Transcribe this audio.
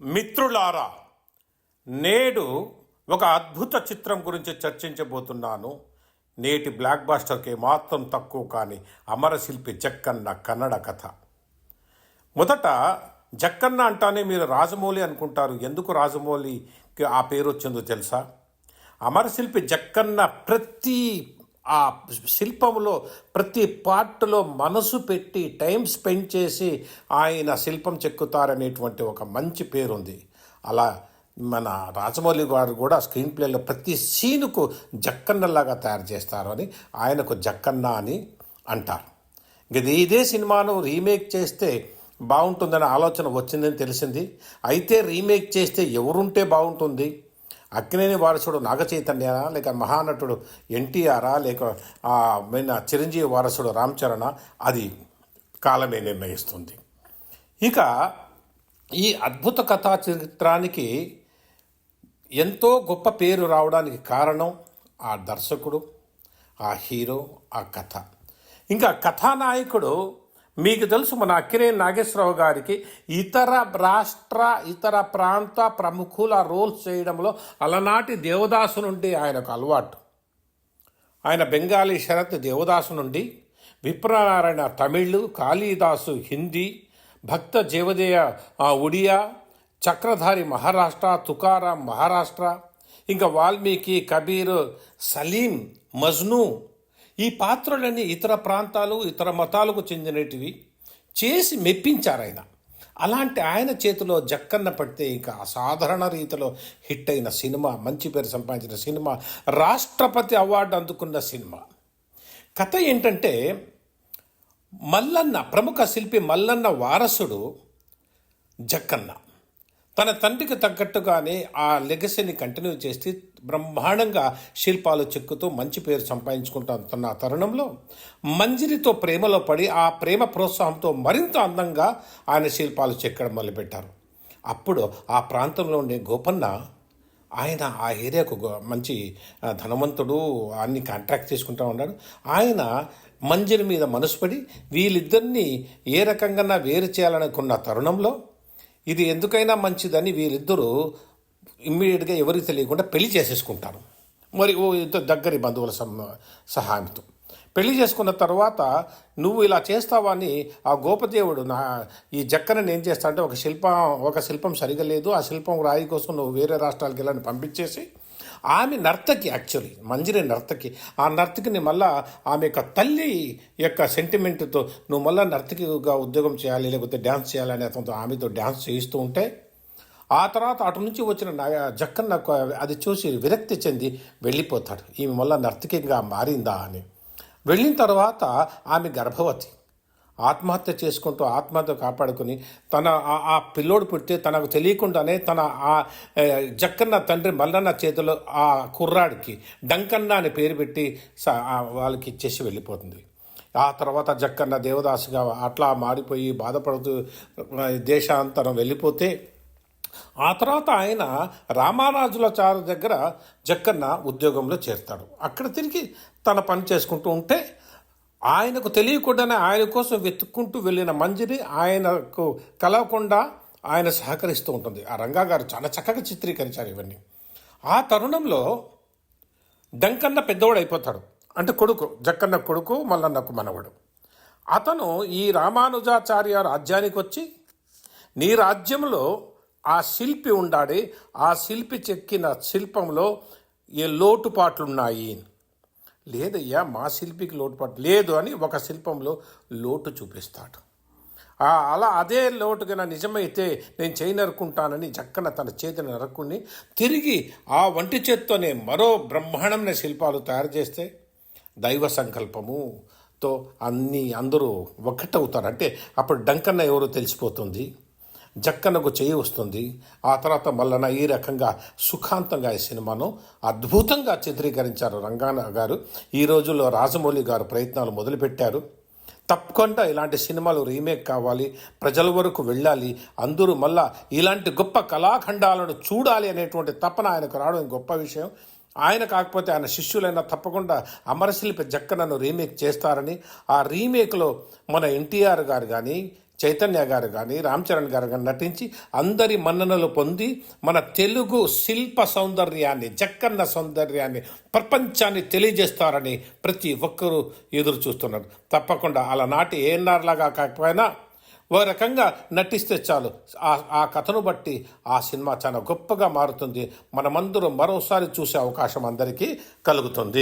మిత్రులారా నేడు ఒక అద్భుత చిత్రం గురించి చర్చించబోతున్నాను. నేటి బ్లాక్ బాస్టర్కి మాత్రం తక్కువ కాని అమరశిల్పి జక్కన్న కన్నడ కథ. మొదట జక్కన్న అంటానే మీరు రాజమౌళి అనుకుంటారు. ఎందుకు రాజమౌళికి ఆ పేరు వచ్చిందో తెలుసా? అమరశిల్పి జక్కన్న ప్రతి ఆ శిల్పంలో ప్రతి పార్ట్లో మనసు పెట్టి టైం స్పెండ్ చేసి ఆయన శిల్పం చెక్కుతారనేటువంటి ఒక మంచి పేరుంది. అలా మన రాజమౌళి గారు కూడా స్క్రీన్ ప్లేలో ప్రతి సీనుకు జక్కన్నలాగా తయారు చేస్తారు అని ఆయనకు జక్కన్న అని అంటారు. ఇది ఇదే సినిమాను రీమేక్ చేస్తే బాగుంటుందనే ఆలోచన వచ్చిందని తెలిసింది. అయితే రీమేక్ చేస్తే ఎవరుంటే బాగుంటుంది? అక్కినేని వారసుడు నాగచైతన్యనా లేక మహానటుడు ఎన్టీఆరా లేక మన చిరంజీవి వారసుడు రామ్ చరణ్ అది కాలమే నిర్ణయిస్తుంది. ఇక ఈ అద్భుత కథా చిత్రానికి ఎంతో గొప్ప పేరు రావడానికి కారణం ఆ దర్శకుడు ఆ హీరో ఆ కథ. ఇంకా కథానాయకుడు మీకు తెలుసు మన అక్కిరే నాగేశ్వరరావు గారికి ఇతర రాష్ట్ర ఇతర ప్రాంత ప్రముఖుల రోల్స్ చేయడంలో అలనాటి దేవదాసు నుండి ఆయనకు అలవాటు. ఆయన బెంగాలీ శరత్ దేవదాసు నుండి విప్రనారాయణ తమిళ్ కాళీదాసు హిందీ భక్త జీవదేయ ఒడియా చక్రధారి మహారాష్ట్ర తుకారాం మహారాష్ట్ర ఇంకా వాల్మీకి కబీర్ సలీం మజ్ను ఈ పాత్రలన్నీ ఇతర ప్రాంతాలు ఇతర మతాలకు చెందినటివి చేసి మెప్పించారు ఆయన. అలాంటి ఆయన చేతిలో జక్కన్న పడితే ఇంకా అసాధారణ రీతిలో హిట్ అయిన సినిమా మంచి పేరు సంపాదించిన సినిమా రాష్ట్రపతి అవార్డు అందుకున్న సినిమా. కథ ఏంటంటే మల్లన్న ప్రముఖ శిల్పి మల్లన్న వారసుడు జక్కన్న. తన తండ్రికి తగ్గట్టుగానే ఆ లెగసీని కంటిన్యూ చేసి బ్రహ్మాండంగా శిల్పాలు చెక్కుతూ మంచి పేరు సంపాదించుకుంటున్న తరుణంలో మంజిరితో ప్రేమలో పడి ఆ ప్రేమ ప్రోత్సాహంతో మరింత అందంగా ఆయన శిల్పాలు చెక్కడం మొదలుపెట్టారు. అప్పుడు ఆ ప్రాంతంలో ఉండే గోపన్న ఆయన ఆ ఏరియాకు మంచి ధనవంతుడు అన్ని కాంట్రాక్ట్ చేసుకుంటూ ఉన్నాడు. ఆయన మంజరి మీద మనసుపడి వీళ్ళిద్దరినీ ఏ రకంగా వేరు చేయాలనుకున్న తరుణంలో ఇది ఎందుకైనా మంచిదని వీరిద్దరూ ఇమ్మీడియట్గా ఎవరికి తెలియకుండా పెళ్ళి చేసేసుకుంటారు. మరి ఓ దగ్గరి బంధువుల సహాయంతో. పెళ్ళి చేసుకున్న తర్వాత నువ్వు ఇలా చేస్తావా అని ఆ గోపదేవుడు నా ఈ జక్కనని ఏం చేస్తా అంటే ఒక శిల్పం ఒక శిల్పం సరిగా లేదు ఆ శిల్పం రాయి కోసం నువ్వు వేరే రాష్ట్రాలకు వెళ్ళని పంపించేసి ఆమె నర్తకి యాక్చువల్లీ మంజరి నర్తకి. ఆ నర్తకిని మళ్ళా ఆమె యొక్క తల్లి యొక్క సెంటిమెంట్తో నువ్వు మళ్ళీ నర్తకిగా ఉద్యోగం చేయాలి లేకపోతే డ్యాన్స్ చేయాలని అతనితో ఆమెతో డ్యాన్స్ చేయిస్తూ ఉంటే ఆ తర్వాత అటు నుంచి వచ్చిన జక్కన్న అది చూసి విరక్తి చెంది వెళ్ళిపోతాడు. ఈమె వల్ల నర్తకిగా మారిందా అని. వెళ్ళిన తర్వాత ఆమె గర్భవతి. ఆత్మహత్య చేసుకుంటూ ఆత్మహత్య కాపాడుకుని తన ఆ- ఆ పిల్లోడు పుడితే తనకు తెలియకుండానే తన ఆ జక్కన్న తండ్రి మల్లన్న చేతిలో ఆ కుర్రాడికి డంకన్న అని పేరు పెట్టి వాళ్ళకి ఇచ్చేసి వెళ్ళిపోతుంది. ఆ తర్వాత జక్కన్న దేవదాసుగా అట్లా మారిపోయి బాధపడుతూ దేశాంతరం వెళ్ళిపోతే ఆ తర్వాత ఆయన రామారాజులాచార్య దగ్గర జక్కన్న ఉద్యోగంలో చేరుతాడు. అక్కడ తిరిగి తన పని చేసుకుంటూ ఉంటే ఆయనకు తెలియకుండానే ఆయన కోసం వెతుక్కుంటూ వెళ్ళిన మంజిని ఆయనకు కలవకుండా ఆయన సహకరిస్తూ ఉంటుంది. ఆ రంగా గారు చాలా చక్కగా చిత్రీకరించారు ఇవన్నీ. ఆ తరుణంలో డంకన్న పెద్దవాడు అయిపోతాడు. అంటే కొడుకు జక్కన్న కొడుకు మల్లన్నకు మనవడు. అతను ఈ రామానుజాచార్య రాజ్యానికి వచ్చి నీ రాజ్యంలో ఆ శిల్పి ఉండాడే ఆ శిల్పి చెక్కిన శిల్పంలో ఏ లోటుపాట్లున్నాయి? లేదయ్యా మా శిల్పికి లోటుపాటు లేదు అని ఒక శిల్పంలో లోటు చూపిస్తాడు. అలా అదే లోటుగా నిజమైతే నేను చేయి నరుక్కుంటానని చక్కన తన చేతిని నరుక్కుని తిరిగి ఆ వంటి చేత్తోనే మరో బ్రహ్మాండమైన శిల్పాలు తయారు చేస్తే దైవ సంకల్పముతో అన్ని అందరూ ఒకటవుతారు. అంటే అప్పుడు డంకన్న ఎవరో తెలిసిపోతుంది. జక్కనకు చేయి వస్తుంది. ఆ తర్వాత మల్లన ఈ రకంగా సుఖాంతంగా ఈ సినిమాను అద్భుతంగా చిత్రీకరించారు రంగాన గారు. ఈ రోజుల్లో రాజమౌళి గారు ప్రయత్నాలు మొదలుపెట్టారు. తప్పకుండా ఇలాంటి సినిమాలు రీమేక్ కావాలి ప్రజల వరకు వెళ్ళాలి అందరూ మళ్ళా ఇలాంటి గొప్ప కళాఖండాలను చూడాలి అనేటువంటి తపన ఆయనకు రావడం గొప్ప విషయం. ఆయన కాకపోతే ఆయన శిష్యులైనా తప్పకుండా అమరశిల్పి జక్కనను రీమేక్ చేస్తారని ఆ రీమేక్లో మన ఎన్టీఆర్ గారు కానీ చైతన్య గారు కానీ రామ్ చరణ్ గారు కానీ నటించి అందరి మన్ననలు పొంది మన తెలుగు శిల్ప సౌందర్యాన్ని జక్కన్న సౌందర్యాన్ని ప్రపంచాన్ని తెలియజేస్తారని ప్రతి ఒక్కరూ ఎదురు చూస్తున్నారు. తప్పకుండా అలనాటి ఏఎన్ఆర్ లాగా కాకపోయినా ఓ రకంగా నటిస్తే చాలు. ఆ ఆ కథను బట్టి ఆ సినిమా చాలా గొప్పగా మారుతుంది. మనమందరం మరోసారి చూసే అవకాశం అందరికీ కలుగుతుంది.